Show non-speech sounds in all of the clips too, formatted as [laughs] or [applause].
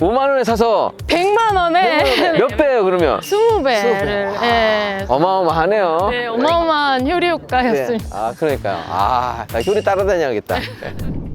5만 원에 사서 100만 원에 몇 배예요 그러면? 20배를 예. 어마어마하네요. 네, 어마어마한 효리 효과였습니다. 네. 아 그러니까요. 아, 나 효리 따라다녀야겠다. [laughs]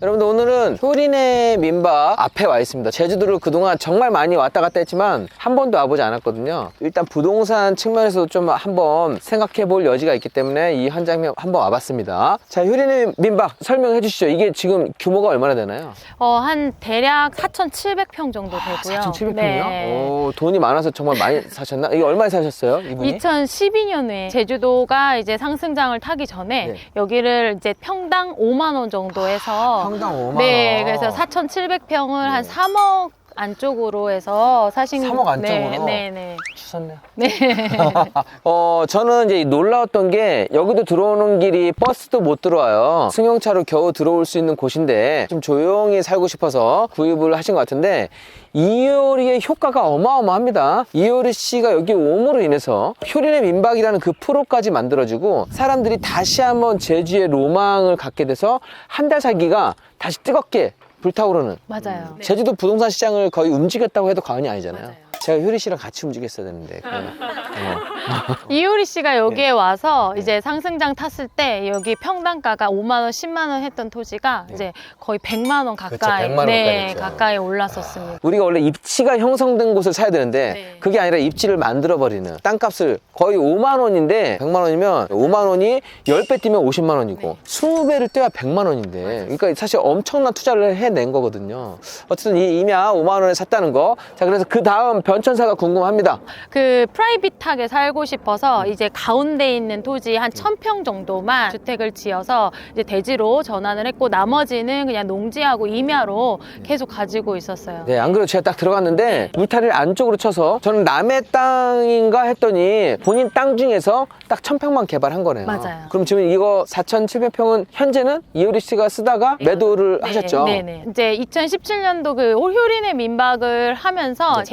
네. 여러분들 오늘은 효린의 민박 앞에 와 있습니다. 제주도를 그동안 정말 많이 왔다 갔다 했지만 한 번도 와보지 않았거든요. 일단 부동산 측면에서도 좀 한번 생각해 볼 여지가 있기 때문에 이 현장에 한번 와봤습니다. 자, 효린의 민박 설명해 주시죠. 이게 지금 규모가 얼마나 되나요? 어, 한 대략 4,700평 정도 되고요. 4,700평이요? 네. 오, 돈이 많아서 정말 많이 사셨나? 이게 얼마에 사셨어요? 이분이? 2012년에 제주도가 이제 상승장을 타기 전에 네. 여기를 이제 평당 5만 원 정도 해서 평당 5만 네, 원. 그래서 4,700평을 한 네. 3억 안쪽으로 해서 사신 3억 안쪽으로? 네, 네, 네. 주셨네요. 네. [laughs] 어, 저는 이제 놀라웠던 게 여기도 들어오는 길이 버스도 못 들어와요. 승용차로 겨우 들어올 수 있는 곳인데 좀 조용히 살고 싶어서 구입을 하신 것 같은데 이효리의 효과가 어마어마합니다. 이효리 씨가 여기 옴으로 인해서 효린의 민박이라는 그 프로까지 만들어지고 사람들이 다시 한번 제주의 로망을 갖게 돼서 한 달 살기가 다시 뜨겁게 불타오르는 맞아요. 네. 제주도 부동산 시장을 거의 움직였다고 해도 과언이 아니잖아요. 맞아요. 제가 효리 씨랑 같이 움직였어야 되는데. 그거는. 어. [laughs] 이효리 씨가 네. 여기에 와서 이제 상승장 탔을 때 여기 평당가가 5만 원, 10만 원 했던 토지가 이제 거의 100만 원 가까이 네. 그렇죠. 100만 원까지 네, 했죠. 가까이 올랐었습니다. 우리가 원래 입지가 형성된 곳을 사야 되는데 네. 그게 아니라 입지를 만들어 버리는 땅값을 거의 5만 원인데 100만 원이면 5만 원이 10배 뛰면 50만 원이고 20배를 뛰어야 100만 원인데 그러니까 사실 엄청난 투자를 해낸 거거든요. 어쨌든 이 임야 5만 원에 샀다는 거. 자 그래서 그 다음 변 천사가 궁금합니다. 그 프라이빗하게 살고 싶어서 음. 이제 가운데 있는 토지 한 1000평 정도만 주택을 지어서 이제 대지로 전환을 했고 나머지는 그냥 농지하고 임야로 계속 가지고 있었어요. 네, 안 그래도 제가 딱 들어갔는데 울타리를 안쪽으로 쳐서 저는 남의 땅인가 했더니 본인 땅 중에서 딱 1000평만 개발한 거네요. 맞아요. 그럼 지금 이거 4,700평은 현재는 이효리 씨가 쓰다가 매도를 하셨죠? 네네. 이제 2017년도 그 효린의 민박을 하면서 네.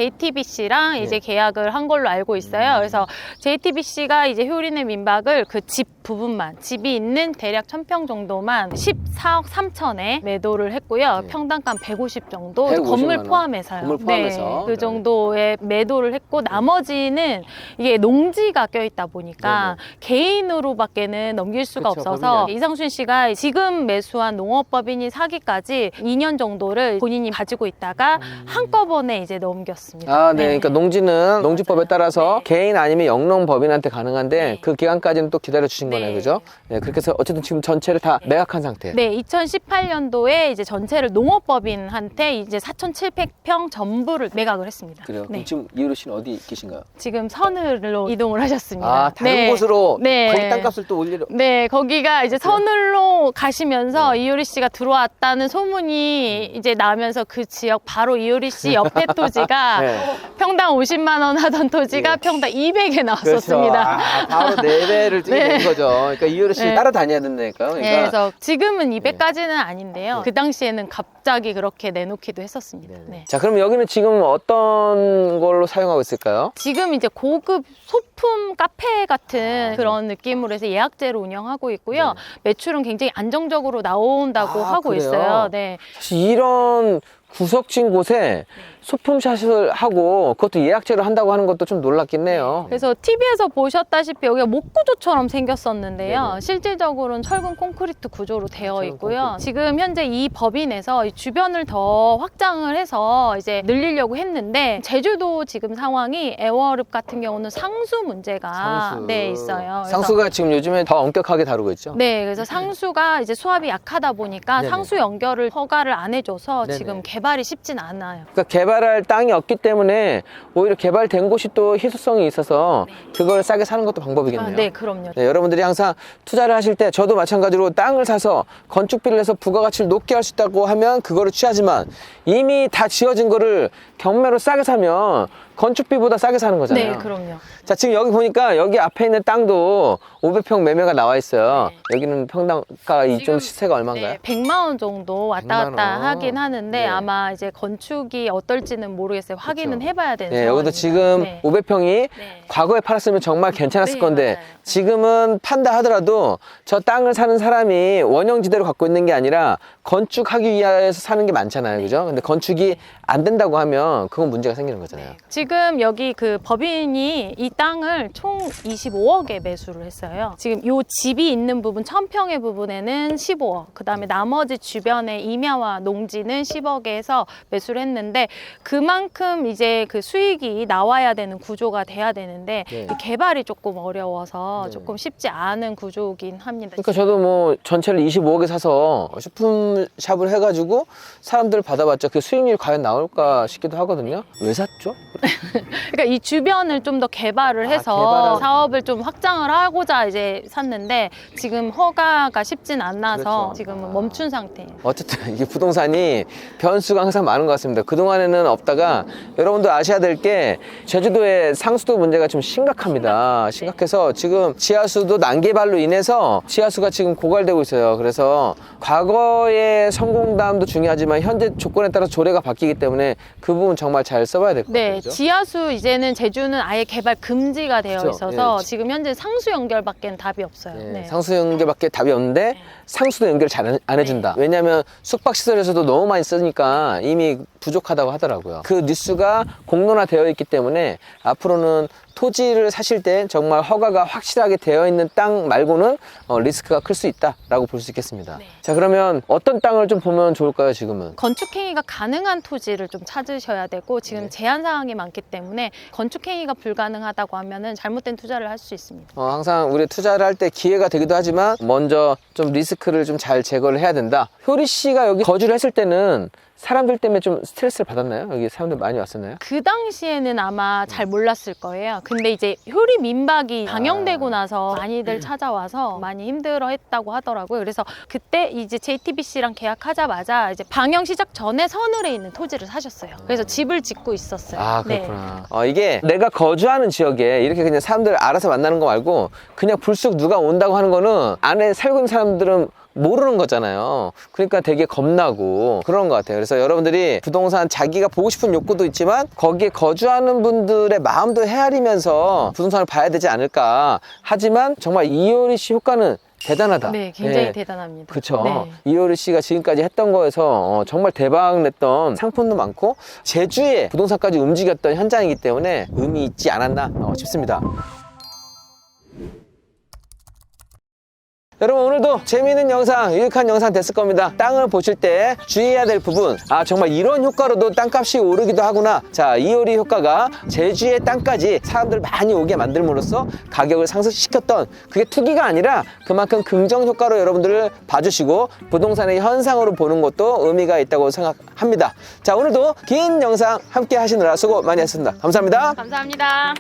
JTBC랑 네. 음. 이제 계약을 한 걸로 알고 있어요. 그래서 JTBC가 이제 효린의 민박을 그 집 부분만 집이 있는 대략 1000평 정도만 14억 3천에 매도를 했고요. 네. 평당가 150 정도 150만 건물 원. 포함해서요. 건물 포함해서. 네, 그 네. 정도의 매도를 했고 나머지는 이게 농지가 껴 있다 보니까 개인으로밖에는 넘길 수가 그쵸, 없어서 법인이 이상순 씨가 지금 매수한 농업법인이 사기까지 2년 정도를 본인이 가지고 있다가 한꺼번에 이제 넘겼습니다. 아, 네. 그러니까 농지는 농지법에 따라서 개인 아니면 영농 법인한테 가능한데 네. 그 기간까지는 또 기다려 주신 네. 거네요. 그죠? 네. 그렇게 해서 어쨌든 지금 전체를 다 매각한 상태. 네, 2018년도에 이제 전체를 농업법인한테 이제 4,700평 전부를 매각을 했습니다. 그래요. 네. 그럼 지금 이효리 씨는 어디 계신가요? 지금 서늘로 이동을 하셨습니다. 아, 다른 네. 곳으로 네. 거기 땅값을 또 올리려 네, 거기가 이제 서늘로 가시면서 네. 이효리 씨가 들어왔다는 소문이 이제 나면서 그 지역 바로 이효리 씨 옆에 [laughs] 토지가 네. 평당 50만 원 하던 토지가 예. 평당 200에 그렇죠. 나왔었습니다. 아, 바로 네 배를 [laughs] 뛰게 네. 된 거죠. 그러니까 이효리 씨 네. 따라다녀야 된다니까요. 그러니까 네, 그래서 지금은 200까지는 아닌데요. 네. 그 당시에는 갑자기 그렇게 내놓기도 했었습니다. 네. 자, 그럼 여기는 지금 어떤 걸로 사용하고 있을까요? 지금 이제 고급 소품 카페 같은 그런 느낌으로 해서 예약제로 운영하고 있고요. 네. 매출은 굉장히 안정적으로 나온다고 아, 하고 그래요? 있어요. 네. 사실 이런 구석진 곳에 소품샷을 하고 그것도 예약제로 한다고 하는 것도 좀 놀랍긴 해요. 그래서 TV에서 보셨다시피 여기가 목구조처럼 생겼었는데요. 실질적으로는 철근 콘크리트 구조로 되어 철근 있고요. 콘크리트. 지금 현재 이 법인에서 이 주변을 더 확장을 해서 이제 늘리려고 했는데 제주도 지금 상황이 애월읍 같은 경우는 상수 문제가 네 있어요. 그래서 상수가 지금 요즘에 더 엄격하게 다루고 있죠. 네, 그래서 상수가 이제 수압이 약하다 보니까 네네. 상수 연결을 허가를 안 해줘서 네네. 지금 개발 이 쉽진 않아요. 그러니까 개발할 땅이 없기 때문에 오히려 개발된 곳이 또 희소성이 있어서 그걸 싸게 사는 것도 방법이겠네요. 아, 네, 그럼요. 네, 여러분들이 항상 투자를 하실 때 저도 마찬가지로 땅을 사서 건축비를 내서 부가가치를 높게 할 수 있다고 하면 그거를 취하지만 이미 다 지어진 거를 경매로 싸게 사면 건축비보다 싸게 사는 거잖아요. 네, 그럼요. 자, 지금 여기 보니까 여기 앞에 있는 땅도 500평 매매가 나와 있어요. 네. 여기는 평당가 이 지금, 좀 시세가 얼마인가요? 네, 100만 원 정도 왔다 100만 갔다 원. 하긴 하는데 네. 아마 이제 건축이 어떨지는 모르겠어요. 확인은 그쵸. 해봐야 되는 네, 여기도. 지금 네. 500평이 네. 과거에 팔았으면 정말 괜찮았을 네, 건데 맞아요. 지금은 판다 하더라도 저 땅을 사는 사람이 원형지대로 갖고 있는 게 아니라 건축하기 위해서 사는 게 많잖아요. 그죠? 근데 건축이 안 된다고 하면 그건 문제가 생기는 거잖아요. 지금 여기 그 법인이 이 땅을 총 25억에 매수를 했어요. 지금 요 집이 있는 부분, 천평의 부분에는 15억, 그 다음에 나머지 주변의 임야와 농지는 10억에 해서 매수를 했는데 그만큼 이제 그 수익이 나와야 되는 구조가 돼야 되는데 네. 이 개발이 조금 어려워서 네. 조금 쉽지 않은 구조긴 합니다. 그러니까 저도 뭐 전체를 25억에 사서 식품샵을 해가지고 사람들 받아봤자 그 수익률이 과연 나올까 싶기도 하거든요. 왜 샀죠? [laughs] 그러니까 이 주변을 좀 더 개발을 아, 해서 개발을- 사업을 좀 확장을 하고자 이제 샀는데 지금 허가가 쉽진 않아서 그렇죠. 지금은 아. 멈춘 상태예요. 어쨌든 [laughs] 이게 부동산이 변수가 항상 많은 것 같습니다. 그동안에는 없다가 여러분도 아셔야 될 게 제주도의 상수도 문제가 좀 심각합니다. 심각해서 지금 지하수도 난개발로 인해서 지하수가 지금 고갈되고 있어요. 그래서 과거의 성공담도 중요하지만 현재 조건에 따라 조례가 바뀌기 때문에 그 부분 정말 잘 써봐야 될 것 같아요. 네, 그죠? 지하수 이제는 제주는 아예 개발 금지가 되어 그렇죠. 있어서 예. 지금 현재 상수 연결밖에 답이 없어요. 네, 네. 상수 연결밖에 답이 없는데 상수도 연결 잘 안 해준다. 왜냐하면 숙박시설에서도 너무 많이 쓰니까 이미 부족하다고 하더라고요. 그 뉴스가 공론화되어 있기 때문에 앞으로는 토지를 사실 때 정말 허가가 확실하게 되어 있는 땅 말고는 어, 리스크가 클 수 있다라고 볼 수 있겠습니다. 네. 자 그러면 어떤 땅을 좀 보면 좋을까요 지금은? 건축행위가 가능한 토지를 좀 찾으셔야 되고 지금 네. 제한 사항이 많기 때문에 건축행위가 불가능하다고 하면은 잘못된 투자를 할 수 있습니다. 어, 항상 우리 투자를 할 때 기회가 되기도 하지만 먼저 좀 리스크 를 좀 잘 제거를 해야 된다. 효리 씨가 여기 거주를 했을 때는 사람들 때문에 좀 스트레스를 받았나요? 여기 사람들 많이 왔었나요? 그 당시에는 아마 잘 몰랐을 거예요. 근데 이제 효리 민박이 아. 방영되고 나서 많이들 찾아와서 많이 힘들어 했다고 하더라고요. 그래서 그때 이제 JTBC랑 계약하자마자 이제 방영 시작 전에 서늘에 있는 토지를 사셨어요. 그래서 집을 짓고 있었어요. 아 네. 그렇구나. 어, 이게 내가 거주하는 지역에 이렇게 그냥 사람들 알아서 만나는 거 말고 그냥 불쑥 누가 온다고 하는 거는 안에 살고 있는 사람들은 모르는 거잖아요. 그러니까 되게 겁나고 그런 것 같아요. 그래서 여러분들이 부동산 자기가 보고 싶은 욕구도 있지만 거기에 거주하는 분들의 마음도 헤아리면서 부동산을 봐야 되지 않을까. 하지만 정말 이효리 씨 효과는 대단하다. 네, 굉장히 예. 대단합니다. 그쵸. 네. 이효리 씨가 지금까지 했던 거에서 어, 정말 대박 냈던 상품도 많고 제주에 부동산까지 움직였던 현장이기 때문에 의미 있지 않았나 어, 싶습니다. 여러분 오늘도 재미있는 영상, 유익한 영상 됐을 겁니다. 땅을 보실 때 주의해야 될 부분, 아 정말 이런 효과로도 땅값이 오르기도 하구나. 자 이효리 효과가 제주의 땅까지 사람들 많이 오게 만들므로써 가격을 상승시켰던 그게 투기가 아니라 그만큼 긍정 효과로 여러분들을 봐주시고 부동산의 현상으로 보는 것도 의미가 있다고 생각합니다. 자 오늘도 긴 영상 함께 하시느라 수고 많이 했습니다. 감사합니다. 감사합니다.